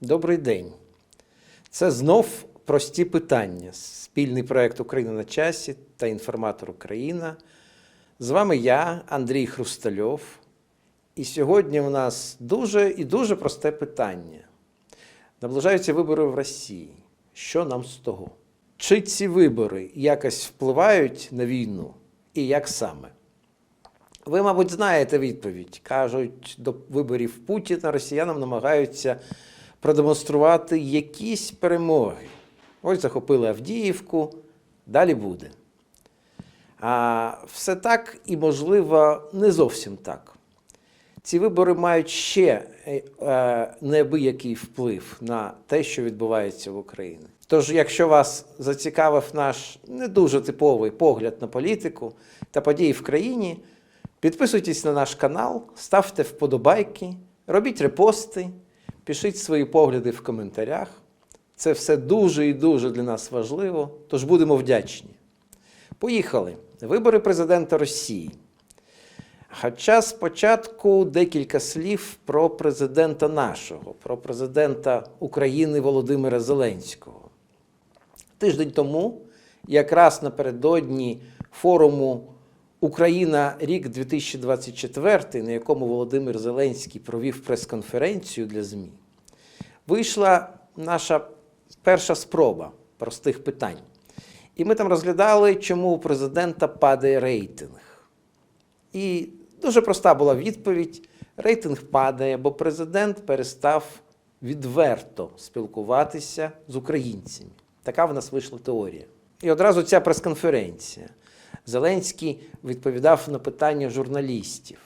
Добрий день. Це знов прості питання. Спільний проект Україна на часі та інформатор Україна. З вами я, Андрій Хрустальов. І сьогодні у нас дуже і дуже просте питання. Наближаються вибори в Росії. Що нам з того? Чи ці вибори якось впливають на війну і як саме? Ви, мабуть, знаєте відповідь. Кажуть, до виборів Путіна росіянам намагаються продемонструвати якісь перемоги. Ось захопили Авдіївку, далі буде. А все так і, можливо, не зовсім так. Ці вибори мають ще е, е, неабиякий вплив на те, що відбувається в Україні. Тож, якщо вас зацікавив наш не дуже типовий погляд на політику та події в країні, підписуйтесь на наш канал, ставте вподобайки, робіть репости, пишіть свої погляди в коментарях. Це все дуже і дуже для нас важливо, тож будемо вдячні. Поїхали. Вибори президента Росії. Хоча спочатку декілька слів про президента нашого, про президента України Володимира Зеленського. Тиждень тому, якраз напередодні форуму Україна рік 2024, на якому Володимир Зеленський провів прес-конференцію для ЗМІ, вийшла наша перша спроба простих питань. І ми там розглядали, чому у президента падає рейтинг. І дуже проста була відповідь: рейтинг падає, бо президент перестав відверто спілкуватися з українцями. Така в нас вийшла теорія. І одразу ця прес-конференція. Зеленський відповідав на питання журналістів.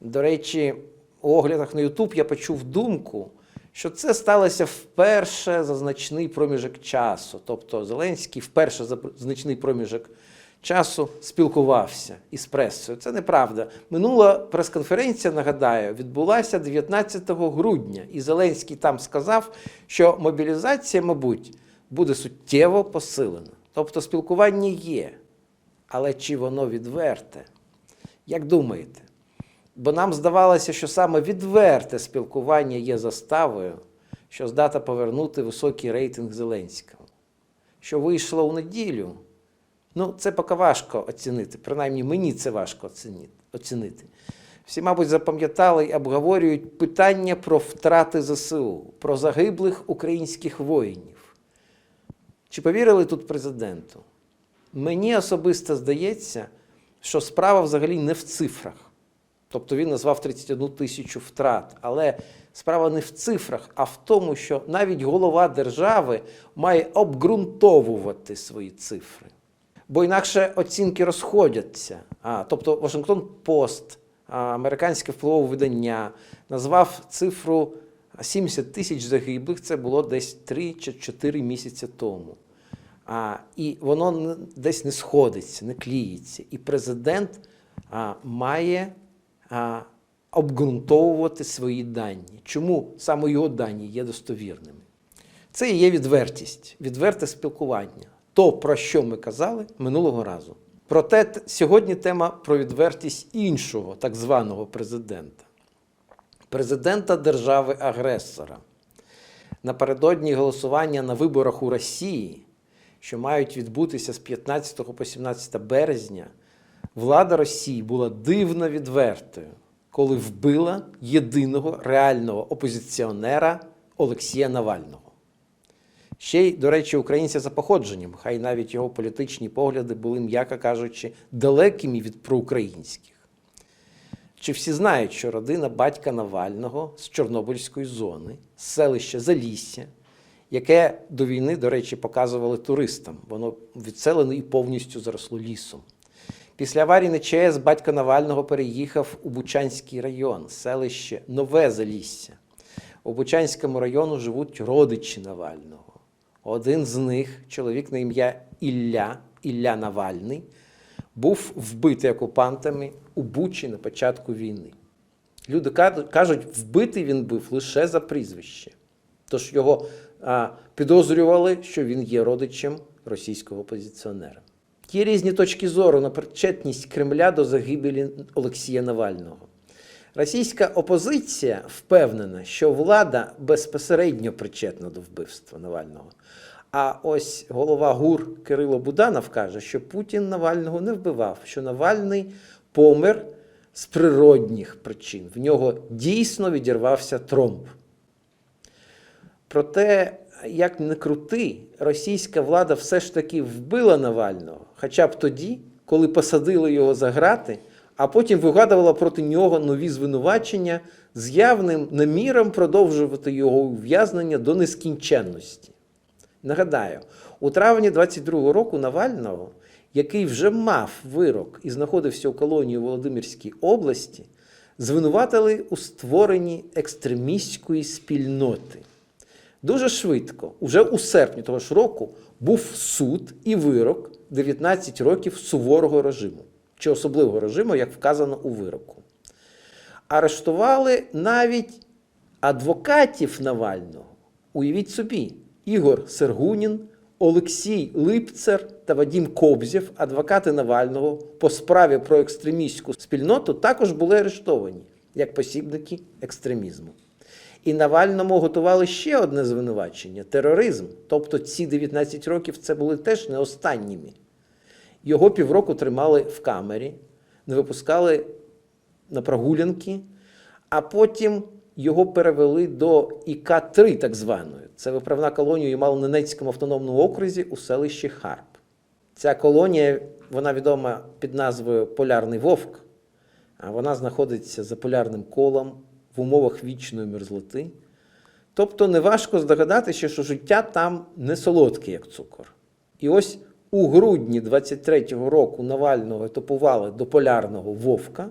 До речі, у оглядах на Ютуб я почув думку, що це сталося вперше за значний проміжок часу. Тобто Зеленський вперше за значний проміжок часу спілкувався із пресою. Це неправда. Минула прес-конференція, нагадаю, відбулася 19 грудня, і Зеленський там сказав, що мобілізація, мабуть, буде суттєво посилена. Тобто спілкування є. Але чи воно відверте? Як думаєте? Бо нам здавалося, що саме відверте спілкування є заставою, що здата повернути високий рейтинг Зеленського. Що вийшло у неділю, ну це поки важко оцінити. Принаймні мені це важко оцінити. Всі, мабуть, запам'ятали і обговорюють питання про втрати ЗСУ, про загиблих українських воїнів. Чи повірили тут президенту? Мені особисто здається, що справа взагалі не в цифрах. Тобто він назвав 31 тисячу втрат. Але справа не в цифрах, а в тому, що навіть голова держави має обґрунтовувати свої цифри. Бо інакше оцінки розходяться. А, тобто Вашингтон Пост, американське впливове видання, назвав цифру 70 тисяч загиблих. Це було десь 3 чи 4 місяці тому. А, і воно десь не сходиться, не кліється. І президент а, має а, обґрунтовувати свої дані. Чому саме його дані є достовірними? Це і є відвертість, відверте спілкування. То, про що ми казали минулого разу. Проте сьогодні тема про відвертість іншого так званого президента, президента держави-агресора. Напередодні голосування на виборах у Росії, що мають відбутися з 15 по 17 березня, влада Росії була дивно відвертою, коли вбила єдиного реального опозиціонера Олексія Навального. Ще й, до речі, українця за походженням, хай навіть його політичні погляди були, м'яко кажучи, далекими від проукраїнських. Чи всі знають, що родина батька Навального з Чорнобильської зони, селища Залісся, яке до війни, до речі, показували туристам, воно відселене і повністю заросло лісом. Після аварії на ЧАЕС батько Навального переїхав у Бучанський район, селище Нове Залісся. У Бучанському району живуть родичі Навального. Один з них, чоловік на ім'я Ілля, Ілля Навальний, був вбитий окупантами у Бучі на початку війни. Люди ка- кажуть, вбитий він був лише за прізвище. Тож його підозрювали, що він є родичем російського опозиціонера. Є різні точки зору на причетність Кремля до загибелі Олексія Навального. Російська опозиція впевнена, що влада безпосередньо причетна до вбивства Навального. А ось голова ГУР Кирило Буданов каже, що Путін Навального не вбивав, що Навальний помер з природних причин. В нього дійсно відірвався тромб. Проте, як не крути, російська влада все ж таки вбила Навального, хоча б тоді, коли посадили його за грати, а потім вигадувала проти нього нові звинувачення з явним наміром продовжувати його ув'язнення до нескінченності. Нагадаю, у травні 22-го року Навального, який вже мав вирок і знаходився у колонії Володимирській області, звинуватили у створенні екстремістської спільноти. Дуже швидко, уже у серпні того ж року, був суд і вирок 19 років суворого режиму чи особливого режиму, як вказано у вироку. Арештували навіть адвокатів Навального. Уявіть собі, Ігор Сергунін, Олексій Липцер та Вадім Кобзєв, адвокати Навального по справі про екстремістську спільноту, також були арештовані як посібники екстремізму. І Навальному готували ще одне звинувачення тероризм. Тобто ці 19 років це були теж не останніми. Його півроку тримали в камері, не випускали на прогулянки, а потім його перевели до ІК-3, так званої. Це виправна колонія у Малоненецькому автономному окрузі у селищі Харп. Ця колонія, вона відома під назвою Полярний Вовк, а вона знаходиться за полярним колом в умовах вічної мерзлоти. Тобто неважко здогадатися, що життя там не солодке, як цукор. І ось у грудні 23-го року Навального етапували до полярного вовка,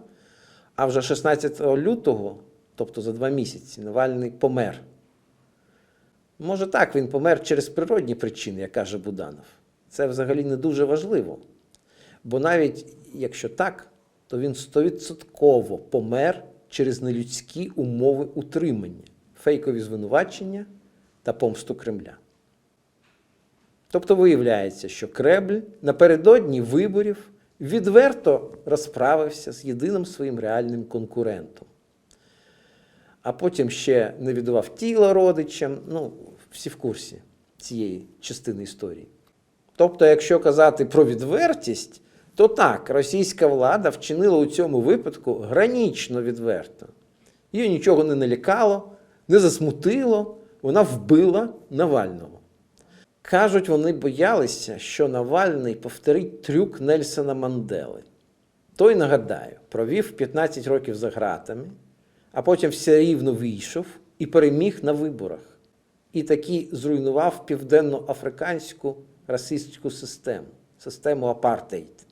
а вже 16 лютого, тобто за два місяці, Навальний помер. Може так, він помер через природні причини, як каже Буданов. Це взагалі не дуже важливо. Бо навіть якщо так, то він стовідсотково помер через нелюдські умови утримання, фейкові звинувачення та помсту Кремля. Тобто виявляється, що Кремль напередодні виборів відверто розправився з єдиним своїм реальним конкурентом. А потім ще не віддавав тіло родичам. Ну, всі в курсі цієї частини історії. Тобто, якщо казати про відвертість, то так, російська влада вчинила у цьому випадку гранічно відверто. Її нічого не налякало, не засмутило, вона вбила Навального. Кажуть, вони боялися, що Навальний повторить трюк Нельсона Мандели. Той, нагадаю, провів 15 років за ґратами, а потім все рівно вийшов і переміг на виборах. І таки зруйнував південно-африканську расистську систему, систему апартейд.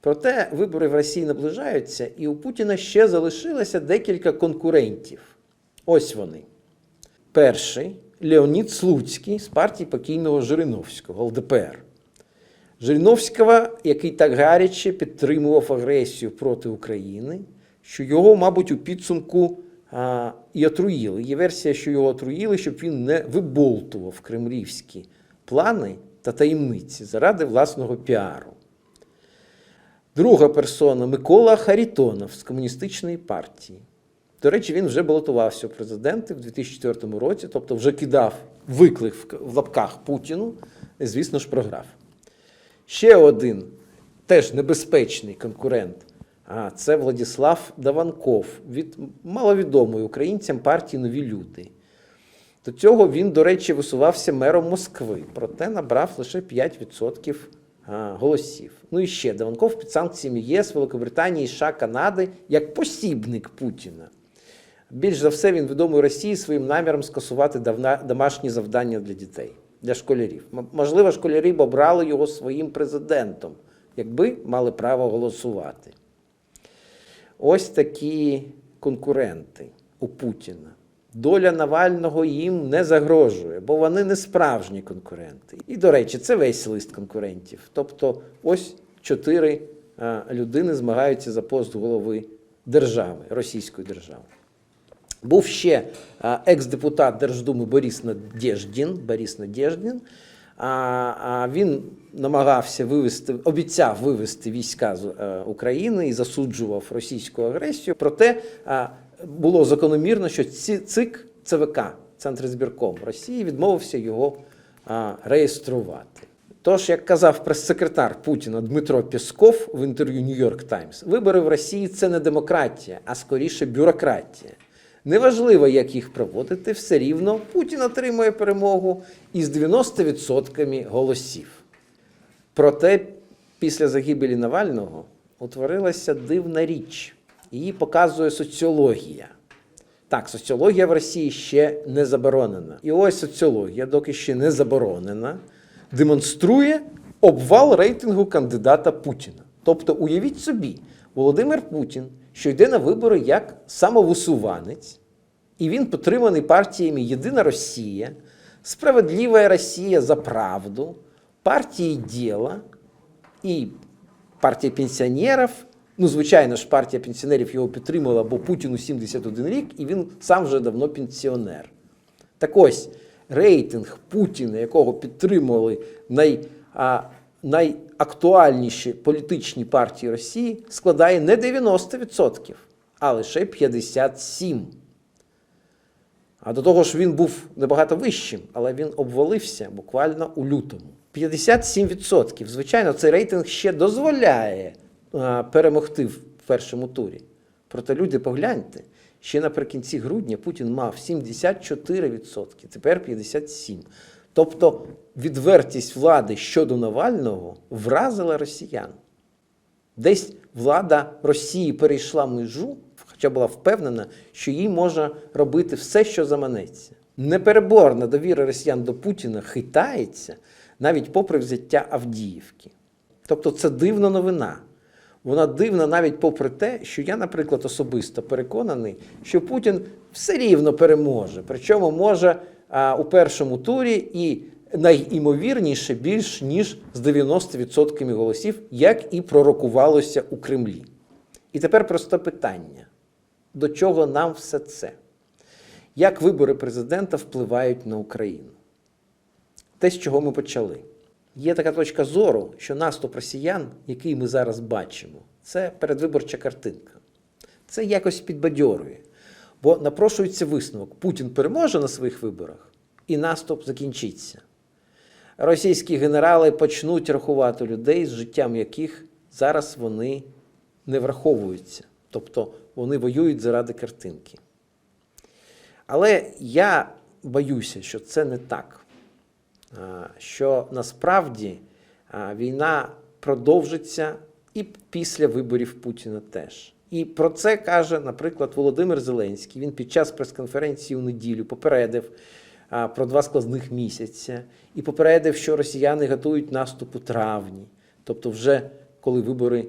Проте вибори в Росії наближаються, і у Путіна ще залишилося декілька конкурентів. Ось вони. Перший Леонід Слуцький з партії покійного Жириновського, ЛДПР. Жириновського, який так гаряче підтримував агресію проти України, що його, мабуть, у підсумку а, і отруїли. Є версія, що його отруїли, щоб він не виболтував кремлівські плани та таємниці заради власного піару. Друга персона Микола Харітонов з комуністичної партії. До речі, він вже балотувався у президенти в 2004 році, тобто вже кидав виклик в лапках Путіну, і, звісно ж, програв. Ще один теж небезпечний конкурент. А це Владислав Даванков від маловідомої українцям партії Нові люди. До цього він, до речі, висувався мером Москви, проте набрав лише 5% голосів. Ну і ще Даванков під санкціями ЄС, Великобританії, США, Канади як посібник Путіна. Більш за все, він відомий Росії своїм наміром скасувати домашні завдання для дітей, для школярів. Можливо, школярі б обрали його своїм президентом, якби мали право голосувати. Ось такі конкуренти у Путіна. Доля Навального їм не загрожує, бо вони не справжні конкуренти. І, до речі, це весь лист конкурентів. Тобто, ось чотири людини змагаються за пост голови держави, Російської держави. Був ще екс-депутат Держдуми Борис Надєждін, Борис Надєждін, він намагався вивести, обіцяв вивести війська з е, України і засуджував російську агресію. Проте було закономірно, що ЦИК ЦВК, Центр збірком Росії, відмовився його а, реєструвати. Тож, як казав прес-секретар Путіна Дмитро Пєсков в інтерв'ю Нью-Йорк Таймс, вибори в Росії це не демократія, а скоріше бюрократія. Неважливо, як їх проводити, все рівно Путін отримує перемогу із 90% голосів. Проте після загибелі Навального утворилася дивна річ. Її показує соціологія. Так, соціологія в Росії ще не заборонена. І ось соціологія, доки ще не заборонена, демонструє обвал рейтингу кандидата Путіна. Тобто, уявіть собі, Володимир Путін, що йде на вибори як самовисуванець, і він підтриманий партіями Єдина Росія, Справедлива Росія за правду, партії Діла і партія пенсіонерів. Ну, звичайно ж, партія пенсіонерів його підтримала, бо Путіну 71 рік, і він сам вже давно пенсіонер. Так ось рейтинг Путіна, якого підтримували най, а, найактуальніші політичні партії Росії, складає не 90%, а лише 57%. А до того ж він був набагато вищим, але він обвалився буквально у лютому. 57%. Звичайно, цей рейтинг ще дозволяє перемогти в першому турі. Проте люди, погляньте, ще наприкінці грудня Путін мав 74%, тепер 57%. Тобто відвертість влади щодо Навального вразила росіян. Десь влада Росії перейшла межу, хоча була впевнена, що їй може робити все, що заманеться. Непереборна довіра росіян до Путіна хитається навіть попри взяття Авдіївки. Тобто це дивна новина. Вона дивна навіть попри те, що я, наприклад, особисто переконаний, що Путін все рівно переможе. Причому може а, у першому турі і найімовірніше більш ніж з 90% голосів, як і пророкувалося у Кремлі. І тепер просте питання: до чого нам все це? Як вибори президента впливають на Україну? Те, з чого ми почали. Є така точка зору, що наступ росіян, який ми зараз бачимо, це передвиборча картинка. Це якось підбадьорює. Бо напрошується висновок: Путін переможе на своїх виборах, і наступ закінчиться. Російські генерали почнуть рахувати людей, з життям яких зараз вони не враховуються. Тобто вони воюють заради картинки. Але я боюся, що це не так. А, Що насправді війна продовжиться і після виборів Путіна теж. І про це каже, наприклад, Володимир Зеленський. Він під час прес-конференції у неділю попередив про два складних місяця і попередив, що росіяни готують наступ у травні, тобто вже коли вибори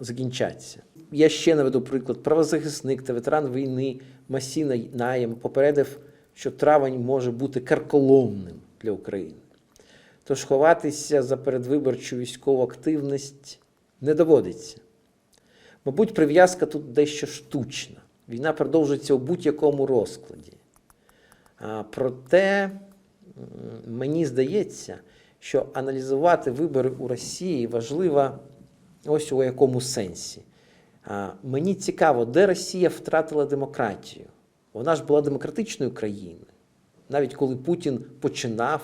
закінчаться. Я ще наведу приклад. Правозахисник та ветеран війни Масіна Наєм попередив, що травень може бути карколомним для України. Тож ховатися за передвиборчу військову активність не доводиться. Мабуть, прив'язка тут дещо штучна. Війна продовжується у будь-якому розкладі. А, Проте мені здається, що аналізувати вибори у Росії важливо ось у якому сенсі. А, Мені цікаво, де Росія втратила демократію. Вона ж була демократичною країною. Навіть коли Путін починав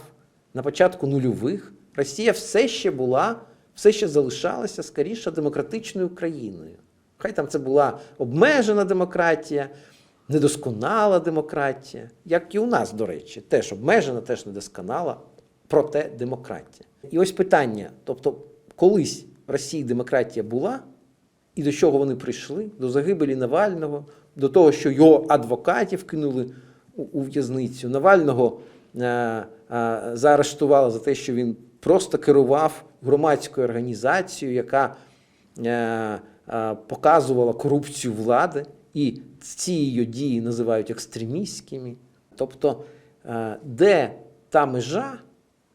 на початку нульових, Росія все ще була, все ще залишалася скоріше демократичною країною. Хай там це була обмежена демократія, недосконала демократія, як і у нас, до речі, теж обмежена, теж недосконала, проте демократія. І ось питання: тобто, колись в Росії демократія була, і до чого вони прийшли? До загибелі Навального, до того, що його адвокатів кинули у, в'язницю. Навального е, е, заарештували за те, що він просто керував громадською організацією, яка е, показувала корупцію влади, і ці її дії називають екстремістськими. Тобто, де та межа,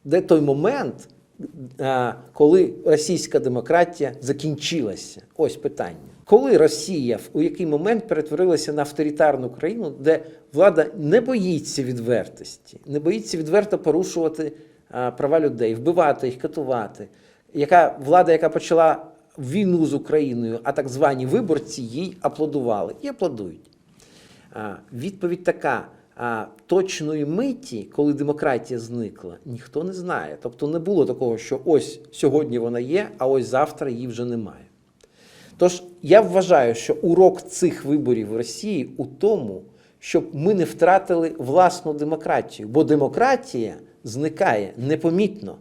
де той момент, коли російська демократія закінчилася? Ось питання. Коли Росія в який момент перетворилася на авторитарну країну, де влада не боїться відвертості, не боїться відверто порушувати права людей, вбивати їх, катувати. Яка влада, яка почала війну з Україною, а так звані виборці їй аплодували і аплодують. Відповідь така: а, точної миті, коли демократія зникла, ніхто не знає. Тобто не було такого, що ось сьогодні вона є, а ось завтра її вже немає. Тож я вважаю, що урок цих виборів в Росії у тому, щоб ми не втратили власну демократію, бо демократія зникає непомітно.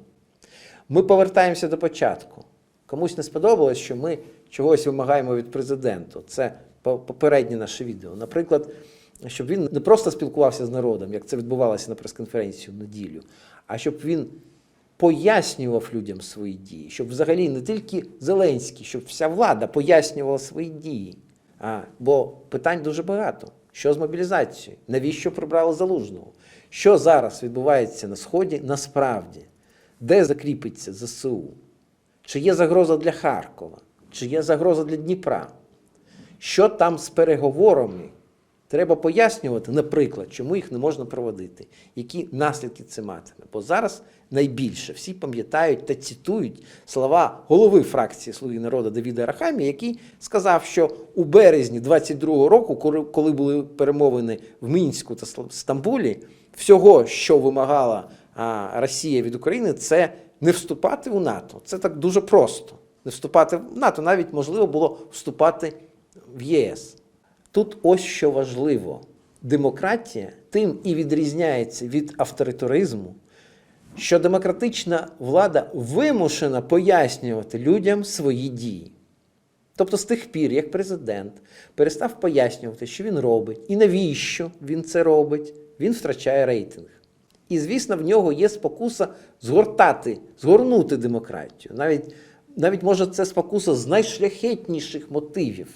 Ми повертаємося до початку. Комусь не сподобалось, що ми чогось вимагаємо від президента. Це попереднє наше відео. Наприклад, щоб він не просто спілкувався з народом, як це відбувалося на прес-конференції в неділю, а щоб він пояснював людям свої дії, щоб взагалі не тільки Зеленський, щоб вся влада пояснювала свої дії. А, бо питань дуже багато. Що з мобілізацією? Навіщо прибрали залужного? Що зараз відбувається на Сході насправді? Де закріпиться ЗСУ? Чи є загроза для Харкова? Чи є загроза для Дніпра? Що там з переговорами? Треба пояснювати, наприклад, чому їх не можна проводити, які наслідки це матиме. Бо зараз найбільше всі пам'ятають та цитують слова голови фракції Слуги народу Давіда Рахамі, який сказав, що у березні 22-го року, коли- були перемовини в Мінську та Стамбулі, всього, що вимагала Росія від України, це не вступати у НАТО. Це так дуже просто. Не вступати в НАТО, навіть можливо було вступати в ЄС. Тут ось що важливо: демократія тим і відрізняється від авторитаризму, що демократична влада вимушена пояснювати людям свої дії. Тобто, з тих пір, як президент перестав пояснювати, що він робить і навіщо він це робить, він втрачає рейтинг. І, звісно, в нього є спокуса згортати, згорнути демократію. Навіть, навіть може це спокуса з найшляхетніших мотивів.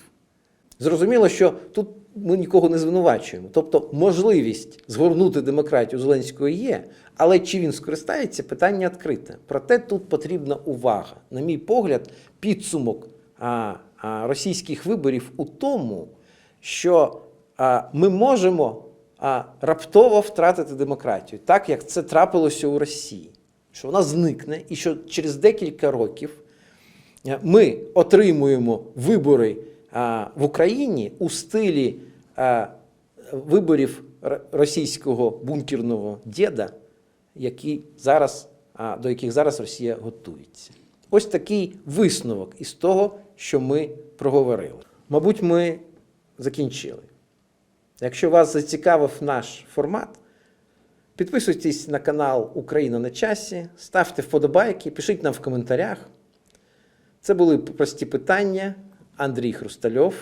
Зрозуміло, що тут ми нікого не звинувачуємо. Тобто можливість згорнути демократію Зеленського є, але чи він скористається, питання відкрите. Проте тут потрібна увага. На мій погляд, підсумок російських виборів у тому, що ми можемо раптово втратити демократію, так як це трапилося у Росії, що вона зникне, і що через декілька років ми отримуємо вибори в Україні у стилі виборів російського бункерного діда, які зараз, до яких зараз Росія готується. Ось такий висновок із того, що ми проговорили. Мабуть, ми закінчили. Якщо вас зацікавив наш формат, підписуйтесь на канал Україна на часі, ставте вподобайки, пишіть нам в коментарях. Це були прості питання. Андрій Хрустальов,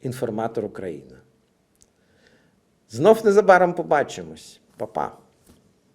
інформатор Україна. Знов незабаром побачимось. Па-па.